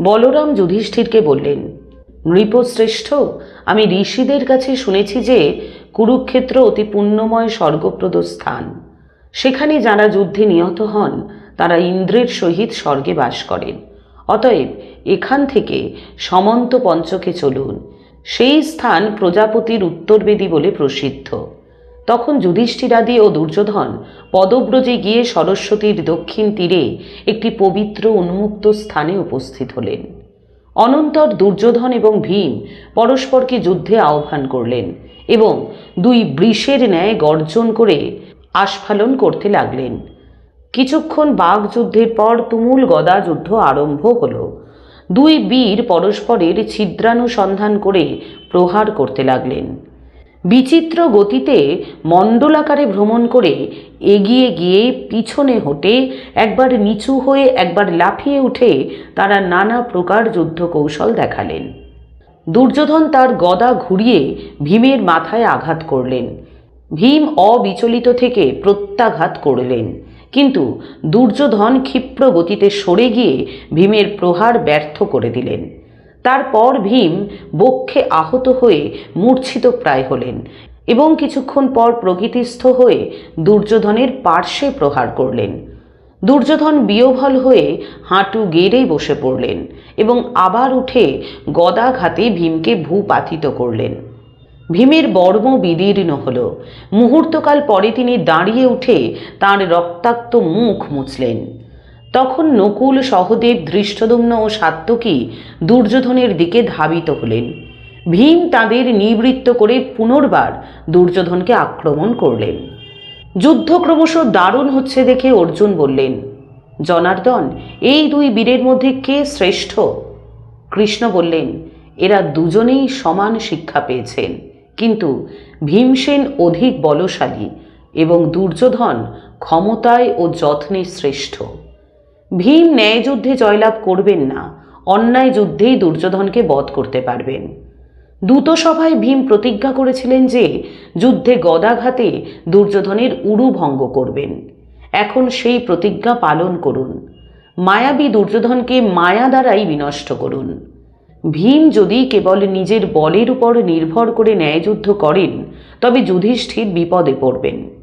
বলরাম যুধিষ্ঠিরকে বললেন, নৃপশ্রেষ্ঠ, আমি ঋষিদের কাছে শুনেছি যে কুরুক্ষেত্র অতি পুণ্যময় স্বর্গপ্রদ স্থান। সেখানে যারা যুদ্ধে নিহত হন, তারা ইন্দ্রের সহিত স্বর্গে বাস করেন। অতএব এখান থেকে সমন্ত পঞ্চকে চলুন। সেই স্থান প্রজাপতির উত্তরবেদী বলে প্রসিদ্ধ। তখন যুধিষ্ঠিরাদি ও দুর্যোধন পদব্রজে গিয়ে সরস্বতীর দক্ষিণ তীরে একটি পবিত্র উন্মুক্ত স্থানে উপস্থিত হলেন। অনন্তর দুর্যোধন এবং ভীম পরস্পরকে যুদ্ধে আহ্বান করলেন এবং দুই বৃষের ন্যায় গর্জন করে আস্ফালন করতে লাগলেন। কিছুক্ষণ বাঘ যুদ্ধের পর তুমুল গদা যুদ্ধ আরম্ভ হলো। দুই বীর পরস্পরের ছিদ্রানুসন্ধান করে প্রহার করতে লাগলেন। বিচিত্র গতিতে মণ্ডলাকারে ভ্রমণ করে এগিয়ে গিয়ে পিছনে হটে, একবার নিচু হয়ে একবার লাফিয়ে উঠে তারা নানা প্রকার যুদ্ধ কৌশল দেখালেন। দুর্যোধন তার গদা ঘুরিয়ে ভীমের মাথায় আঘাত করলেন। ভীম অবিচলিত থেকে প্রত্যাঘাত করলেন। কিন্তু দুর্যোধন ক্ষিপ্র গতিতে সরে গিয়ে ভীমের প্রহার ব্যর্থ করে দিলেন। তারপর ভীম বক্ষে আহত হয়ে মূর্ছিত প্রায় হলেন এবং কিছুক্ষণ পর প্রকৃতিস্থ হয়ে দুর্যোধনের পার্শ্বে প্রহার করলেন। দুর্যোধন বিয়োভল হয়ে হাঁটু গেড়ে বসে পড়লেন এবং আবার উঠে গদাঘাতে ভীমকে ভূপাতিত করলেন। ভীমের বর্ম বিদীর্ণ হল। মুহূর্তকাল পরে তিনি দাঁড়িয়ে উঠে তাঁর রক্তাক্ত মুখ মুছলেন। তখন নকুল সহদেব দৃষ্টদম্ন ও সাত্যকী দুর্যোধনের দিকে ধাবিত হলেন। ভীম তাদের নিবৃত্ত করে পুনর্বার দুর্যোধনকে আক্রমণ করলেন। যুদ্ধ ক্রমশ দারুণ হচ্ছে দেখে অর্জুন বললেন, জনার্দন, এই দুই বীরের মধ্যে কে শ্রেষ্ঠ? কৃষ্ণ বললেন, এরা দুজনেই সমান শিক্ষা পেয়েছেন, কিন্তু ভীমসেন অধিক বলশালী এবং দুর্যোধন ক্ষমতায় ও যত্নে শ্রেষ্ঠ। ভীম ন্যায়যুদ্ধে জয়লাভ করবেন না, অন্যায় যুদ্ধেই দুর্যোধনকে বধ করতে পারবেন। দূত সভায় ভীম প্রতিজ্ঞা করেছিলেন যে, যুদ্ধে গদাঘাতে দুর্যোধনের উরু ভঙ্গ করবেন। এখন সেই প্রতিজ্ঞা পালন করুন। মায়াবী দুর্যোধনকে মায়া দ্বারাই বিনষ্ট করুন। ভীম যদি কেবল নিজের বলের উপর নির্ভর করে ন্যায়যুদ্ধ করেন, তবে যুধিষ্ঠির বিপদে পড়বেন।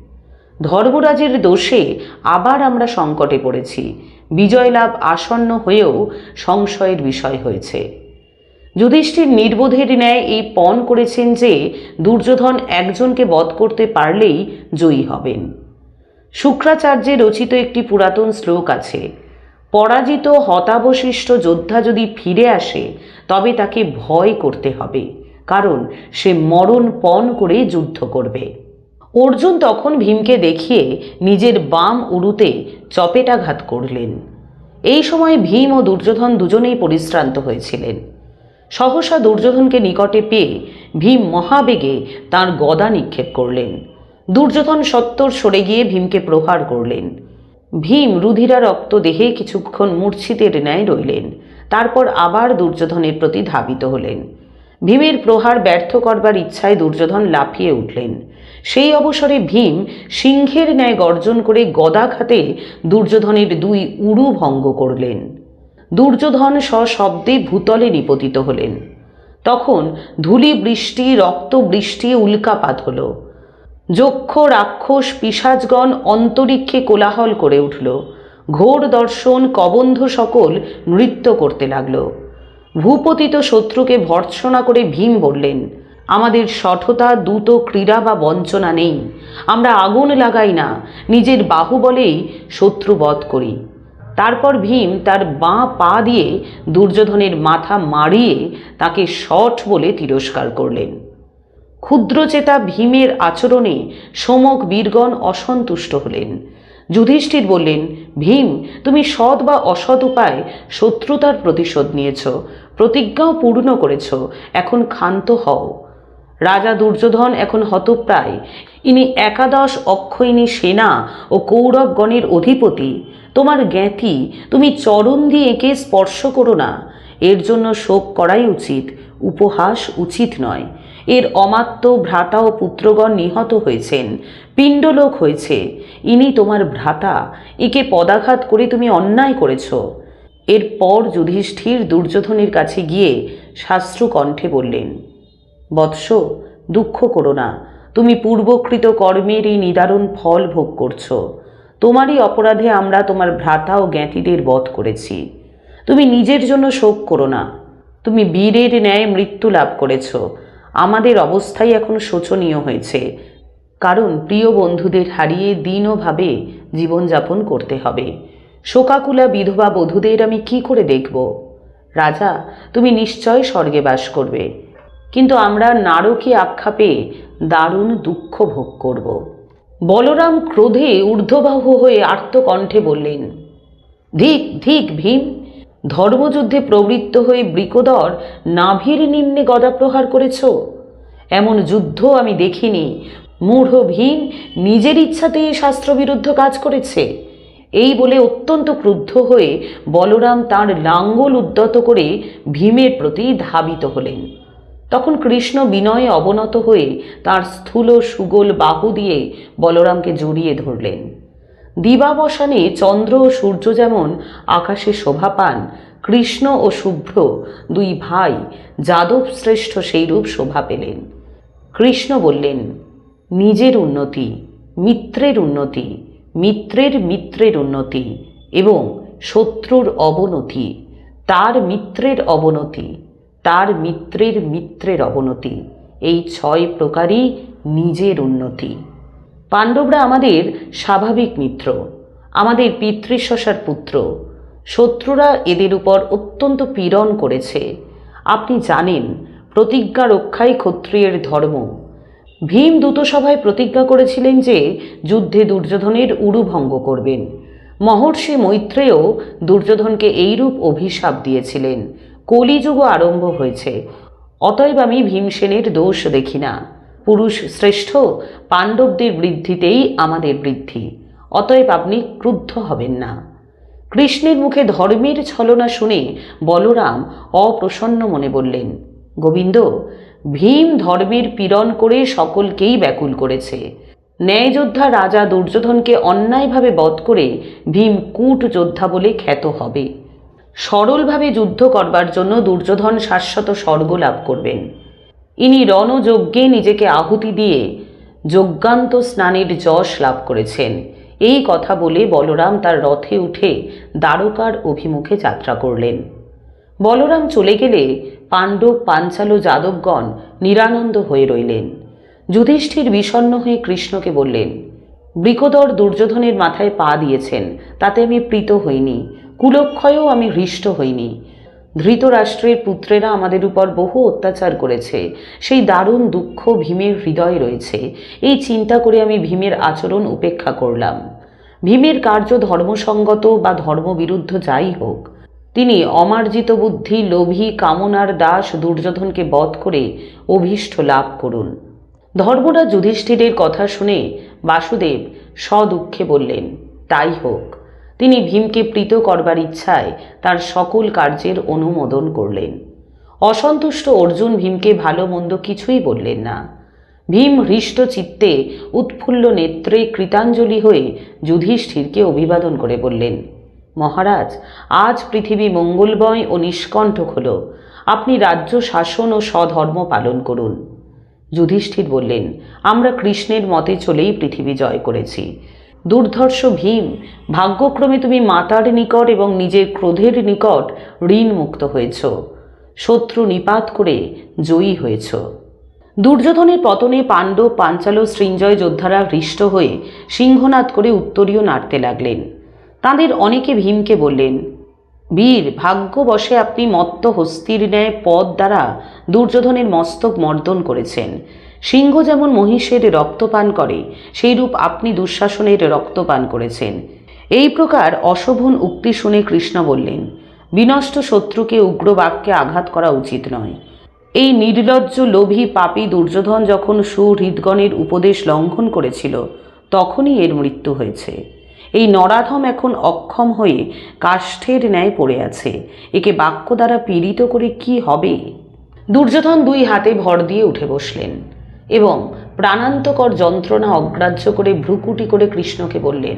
ধর্মরাজের দোষে আবার আমরা সংকটে পড়েছি। বিজয় লাভ আসন্ন হয়েও সংশয়ের বিষয় হয়েছে। যুধিষ্ঠির নির্বোধের ন্যায় এই পণ করেছেন যে দুর্যোধন একজনকে বধ করতে পারলেই জয়ী হবেন। শুক্রাচার্যে রচিত একটি পুরাতন শ্লোক আছে, পরাজিত হতাবশিষ্ট যোদ্ধা যদি ফিরে আসে, তবে তাকে ভয় করতে হবে, কারণ সে মরণ পণ করে যুদ্ধ করবে। অর্জুন তখন ভীমকে দেখিয়ে নিজের বাম উরুতে চপেটাঘাত করলেন। এই সময় ভীম ও দুর্যোধন দুজনেই পরিশ্রান্ত হয়েছিলেন। সহসা দুর্যোধনকে নিকটে পেয়ে ভীম মহাবেগে তার গদা নিক্ষেপ করলেন। দুর্যোধন সত্তর সরে গিয়ে ভীমকে প্রহার করলেন। ভীম রুধিরা রক্ত দেহে কিছুক্ষণ মূর্ছিতের ন্যায় রইলেন, তারপর আবার দুর্যোধনের প্রতি ধাবিত হলেন। ভীমের প্রহার ব্যর্থ করবার ইচ্ছায় দুর্যোধন লাফিয়ে উঠলেন। সেই অবসরে ভীম সিংহের ন্যায় গর্জন করে গদাঘাতে দুর্যোধনের দুই উড়ু ভঙ্গ করলেন। দুর্যোধন সশব্দে ভূতলে নিপতিত হলেন। তখন ধূলি বৃষ্টি, রক্ত বৃষ্টি উল্কাপাত হল। যক্ষ, রাক্ষস পিসাজগণ অন্তরিক্ষে কোলাহল করে উঠল। ঘোর দর্শন, কবন্ধ সকল নৃত্য করতে লাগল। ভূপতিত শত্রুকে ভর্ৎসনা করে ভীম বললেন আমাদের সঠতা, দ্রুত ক্রীড়া বা বঞ্চনা নেই। আমরা আগুন লাগাই না, নিজের বাহুবলেই শত্রু বধ করি। তারপর ভীম তার বাঁ পা দিয়ে দুর্যোধনের মাথা মারিয়ে তাকে শট বলে তিরস্কার করলেন। ক্ষুদ্রচেতা ভীমের আচরণে সমক বীরগণ অসন্তুষ্ট হলেন। যুধিষ্ঠির বললেন, ভীম, তুমি সৎ বা অসৎ উপায় শত্রুতার প্রতিশোধ নিয়েছ, প্রতিজ্ঞাও পূর্ণ করেছ, এখন ক্ষান্ত হও। রাজা দুর্যোধন এখন হতপ্রায়। ইনি একাদশ অক্ষয়িনী সেনা ও কৌরবগণের অধিপতি। তোমার জ্ঞাতি, তুমি চরণ দিয়ে একে স্পর্শ করো না। এর জন্য শোক করাই উচিত, উপহাস উচিত নয়। এর অমাত্য ভ্রাতা ও পুত্রগণ নিহত হয়েছেন, পিণ্ডলোক হয়েছে। ইনি তোমার ভ্রাতা, একে পদাঘাত করে তুমি অন্যায় করেছ। এরপর যুধিষ্ঠির দুর্যোধনের কাছে গিয়ে শাস্ত্রু কণ্ঠে বললেন বৎস, দুঃখ করো না। তুমি পূর্বকৃত কর্মের এই নিদারুণ ফল ভোগ করছ। তোমারই অপরাধে আমরা তোমার ভ্রাতা ও জ্ঞাতিদের বধ করেছি। তুমি নিজের জন্য শোক করো না। তুমি বীরের ন্যায় মৃত্যু লাভ করেছ। আমাদের অবস্থাই এখন শোচনীয় হয়েছে। কারণ প্রিয় বন্ধুদের হারিয়ে দীনভাবে জীবনযাপন করতে হবে। শোকাকুলা বিধবা বধূদের আমি কি করে দেখব? রাজা, তুমি নিশ্চয় স্বর্গে বাস করবে। কিন্তু আমরা নারকী আখ্যা পেয়ে দারুণ দুঃখ ভোগ করব। বলরাম ক্রোধে ঊর্ধ্ববাহু হয়ে আর্তকণ্ঠে বললেন, ধিক ধিক, ভীম! ধর্মযুদ্ধে প্রবৃত্ত হয়ে বৃকদর নাভির নিম্নে গদা প্রহার করেছ। এমন যুদ্ধ আমি দেখিনি। মূঢ় ভীম নিজের ইচ্ছাতে শাস্ত্রবিরুদ্ধ কাজ করেছে। এই বলে অত্যন্ত ক্রুদ্ধ হয়ে বলরাম তার লাঙ্গল উদ্যত করে ভীমের প্রতি ধাবিত হলেন। তখন কৃষ্ণ বিনয়ে অবনত হয়ে তার স্থূল সুগোল বাহু দিয়ে বলরামকে জড়িয়ে ধরলেন। দিবাবসানে চন্দ্র ও সূর্য যেমন আকাশে শোভা পান, কৃষ্ণ ও শুভ্র দুই ভাই যাদব শ্রেষ্ঠ সেইরূপ শোভা পেলেন। কৃষ্ণ বললেন, নিজের উন্নতি, মিত্রের উন্নতি, মিত্রের মিত্রের উন্নতি এবং শত্রুর অবনতি, তার মিত্রের অবনতি তার মিত্রের মিত্রের অবনতি। এই ছয় প্রকারই নিজের উন্নতি। পাণ্ডবরা আমাদের স্বাভাবিক মিত্র, আমাদের পিতৃশ্বশার পুত্র। শত্রুরা এদের উপর অত্যন্ত পীড়ন করেছে। আপনি জানেন, প্রতিজ্ঞা রক্ষাই ক্ষত্রিয়ের ধর্ম। ভীম দূতসভায় প্রতিজ্ঞা করেছিলেন যে যুদ্ধে দুর্যোধনের উরুভঙ্গ করবেন। মহর্ষি মৈত্রেয় দুর্যোধনকে এইরূপ অভিশাপ দিয়েছিলেন। কলিযুগ আরম্ভ হয়েছে। অতএব আমি ভীমসেনের দোষ দেখি না। পুরুষ শ্রেষ্ঠ, পাণ্ডবদের বৃদ্ধিতেই আমাদের বৃদ্ধি। অতএব আপনি ক্রুদ্ধ হবেন না। কৃষ্ণের মুখে ধর্মের ছলনা শুনে বলরাম অপ্রসন্ন মনে বললেন, গোবিন্দ, ভীম ধর্মের পীড়ন করে সকলকেই ব্যাকুল করেছে। ন্যায়যোদ্ধা রাজা দুর্যোধনকে অন্যায়ভাবে বধ করে ভীম কূট যোদ্ধা বলে খ্যাত হবে। সরলভাবে যুদ্ধ করবার জন্য দুর্যোধন শাশ্বত স্বর্গ লাভ করবেন। ইনি রণযজ্ঞে নিজেকে আহুতি দিয়ে যজ্ঞান্ত স্নানের যশ লাভ করেছেন। এই কথা বলে বলরাম তার রথে উঠে দ্বারকার অভিমুখে যাত্রা করলেন। বলরাম চলে গেলে পাণ্ডব পাঞ্চাল যাদবগণ নিরানন্দ হয়ে রইলেন। যুধিষ্ঠির বিষণ্ণ হয়ে কৃষ্ণকে বললেন, বৃকদর দুর্যোধনের মাথায় পা দিয়েছেন, তাতে আমি প্রীত হইনি। কুলক্ষয়েও আমি হৃষ্ট হইনি। ধৃতরাষ্ট্রের পুত্রেরা আমাদের উপর বহু অত্যাচার করেছে। সেই দারুণ দুঃখ ভীমের হৃদয়ে রয়েছে। এই চিন্তা করে আমি ভীমের আচরণ উপেক্ষা করলাম। ভীমের কার্য ধর্মসঙ্গত বা ধর্মবিরুদ্ধ যাই হোক, তিনি অমার্জিত বুদ্ধি, লোভী, কামনার দাস, দুর্যোধনকে বধ করে অভীষ্ট লাভ করুন। ধর্মরা যুধিষ্ঠিরের কথা শুনে বাসুদেব সদুঃখে বললেন, তাই হোক। তিনি ভীমকে প্রীত করবার ইচ্ছায় তার সকল কার্যের অনুমোদন করলেন। অসন্তুষ্ট অর্জুন ভীমকে ভালো মন্দ কিছুই বললেন না। ভীম হৃষ্ট চিত্তে উৎফুল্ল নেত্রে কৃতাঞ্জলি হয়ে যুধিষ্ঠিরকে অভিবাদন করে বললেন, মহারাজ, আজ পৃথিবী মঙ্গলময় ও নিষ্কণ্ঠক হল। আপনি রাজ্য শাসন ও স্বধর্ম পালন করুন। যুধিষ্ঠির বললেন, আমরা কৃষ্ণের মতে চলেই পৃথিবী জয় করেছি। দুর্ধর্ষ ভীম, ভাগ্যক্রমে তুমি মাতার নিকট এবং নিজের ক্রোধের নিকট ঋণ মুক্ত হয়েছ। শত্রু নিপাত করে জয়ী হয়েছ। দুর্যোধনের পতনে পাণ্ডব পাঞ্চাল সৃঞ্জয় যোদ্ধারা হৃষ্ট হয়ে সিংহনাদ করে উত্তরীয় নাড়তে লাগলেন। তাঁদের অনেকে ভীমকে বললেন, বীর, ভাগ্যবশে আপনি মত্ত হস্তির ন্যায় পদ দ্বারা দুর্যোধনের মস্তক মর্দন করেছেন। সিংহ যেমন মহিষের রক্তপান করে, সেইরূপ আপনি দুঃশাসনের রক্তপান করেছেন। এই প্রকার অশোভন উক্তি শুনে কৃষ্ণ বললেন, বিনষ্ট শত্রুকে উগ্র বাক্যে আঘাত করা উচিত নয়। এই নির্লজ্জ লোভী পাপী দুর্যোধন যখন সুহৃদগণের উপদেশ লঙ্ঘন করেছিল, তখনই এর মৃত্যু হয়েছে। এই নরাধম এখন অক্ষম হয়ে কাষ্ঠের ন্যায় পড়ে আছে। একে বাক্য দ্বারা পীড়িত করে কি হবে? দুর্যোধন দুই হাতে ভর দিয়ে উঠে বসলেন। এবং প্রাণান্তকর যন্ত্রণা অগ্রাহ্য করে ভ্রুকুটি করে কৃষ্ণকে বললেন,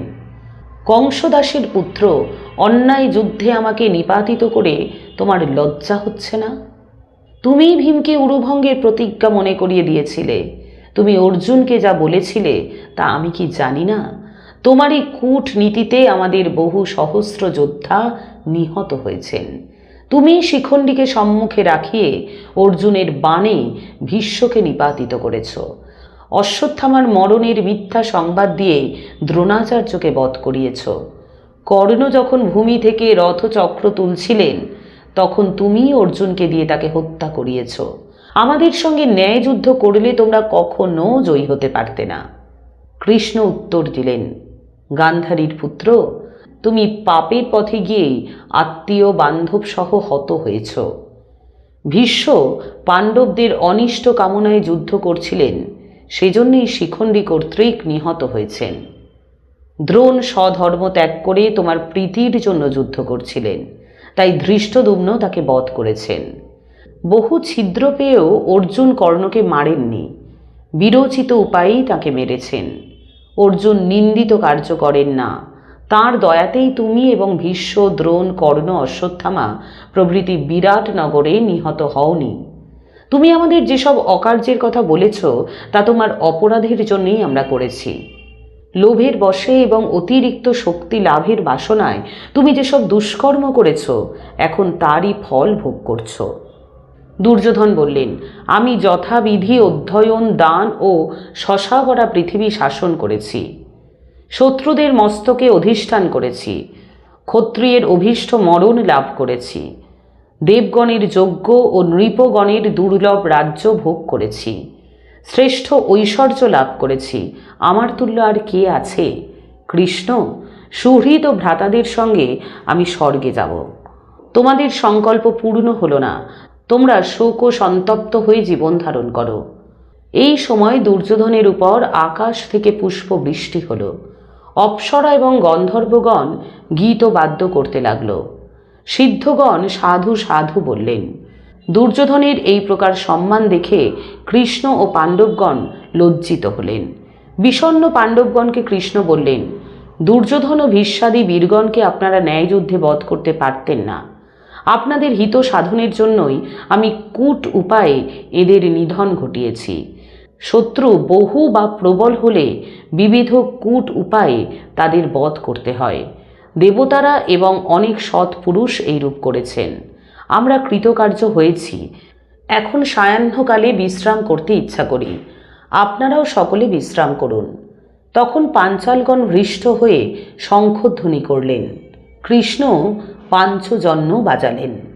কংসদাসের পুত্র, অন্যায় যুদ্ধে আমাকে নিপাতিত করে তোমার লজ্জা হচ্ছে না? তুমি ভীমকে উরুভঙ্গের প্রতিজ্ঞা মনে করিয়ে দিয়েছিলে। তুমি অর্জুনকে যা বলেছিলে তা আমি কি জানি না? তোমার এই কূটনীতিতে আমাদের বহু সহস্র যোদ্ধা নিহত হয়েছেন। তুমি শিখণ্ডীকে সম্মুখে রাখিয়ে অর্জুনের বাণে ভীষ্মকে নিপাতিত করেছ। অশ্বত্থামার মরণের মিথ্যা সংবাদ দিয়ে দ্রোণাচার্যকে বধ করিয়েছ। কর্ণ যখন ভূমি থেকে রথচক্র তুলছিলেন, তখন তুমি অর্জুনকে দিয়ে তাকে হত্যা করিয়েছ। আমাদের সঙ্গে ন্যায় যুদ্ধ করলে তোমরা কখনো জয়ী হতে পারতে না। কৃষ্ণ উত্তর দিলেন, গান্ধারীর পুত্র তুমি পাপের পথে গিয়ে আত্মীয় বান্ধব সহ হত হয়েছ। ভীষ্ম পাণ্ডবদের অনিষ্ট কামনায় যুদ্ধ করছিলেন, সেজন্যই শিখণ্ডী কর্তৃক নিহত হয়েছেন। দ্রোণ স্বধর্ম ত্যাগ করে তোমার প্রীতির জন্য যুদ্ধ করছিলেন, তাই ধৃষ্টদুম্ন তাকে বধ করেছেন। বহু ছিদ্র পেয়েও অর্জুন কর্ণকে মারেননি, বিরোচিত উপায়েই তাকে মেরেছেন। অর্জুন নিন্দিত কার্য করেন না তার দয়াতেই তুমি এবং ভীষ্ম, দ্রোণ, কর্ণ, অশ্বত্থামা প্রভৃতি বিরাট নগরে নিহত হওনি। তুমি আমাদের যেসব অকার্যের কথা বলেছ, তা তোমার অপরাধের জন্যই আমরা করেছি। লোভের বশে এবং অতিরিক্ত শক্তি লাভের বাসনায় তুমি যেসব দুষ্কর্ম করেছ, এখন তারই ফল ভোগ করছ। দুর্যোধন বললেন, আমি যথাবিধি অধ্যয়ন, দান ও শশাভরা পৃথিবী শাসন করেছি। শত্রুদের মস্তকে অধিষ্ঠান করেছি, ক্ষত্রিয়ের অভীষ্ট মরণ লাভ করেছি, দেবগণের যজ্ঞ ও নৃপগণের দুর্লভ রাজ্য ভোগ করেছি, শ্রেষ্ঠ ঐশ্বর্য লাভ করেছি, আমার তুল্য আর কে আছে? কৃষ্ণ, সুহৃদ ও ভ্রাতাদের সঙ্গে আমি স্বর্গে যাব। তোমাদের সংকল্প পূর্ণ হলো না, তোমরা শোক ও সন্তপ্ত হয়ে জীবন ধারণ করো। এই সময় দুর্যোধনের উপর আকাশ থেকে পুষ্প বৃষ্টি হলো। অপ্সরা এবং গন্ধর্বগণ গীত বাদ্য করতে লাগল। সিদ্ধগণ সাধু সাধু বললেন, দুর্যোধনের এই প্রকার সম্মান দেখে কৃষ্ণ ও পাণ্ডবগণ লজ্জিত হলেন। বিষণ্ন পাণ্ডবগণকে কৃষ্ণ বললেন, দুর্যোধন ও ভীষ্মাদি বীরগণকে আপনারা ন্যায়যুদ্ধে বধ করতে পারতেন না। আপনাদের হিত সাধনের জন্যই আমি কূট উপায়ে এদের নিধন ঘটিয়েছি। শত্রু বহু বা প্রবল হলে বিবিধ কূট উপায়ে তাদের বধ করতে হয়। দেবতারা এবং অনেক সৎ পুরুষ এইরূপ করেছেন। আমরা কৃতকার্য হয়েছি। এখন সায়াহ্নকালে বিশ্রাম করতে ইচ্ছা করি। আপনারাও সকলে বিশ্রাম করুন। তখন পাঞ্চালগণ হৃষ্ট হয়ে শঙ্খধ্বনি করলেন। কৃষ্ণ পাঞ্চজন্য বাজালেন।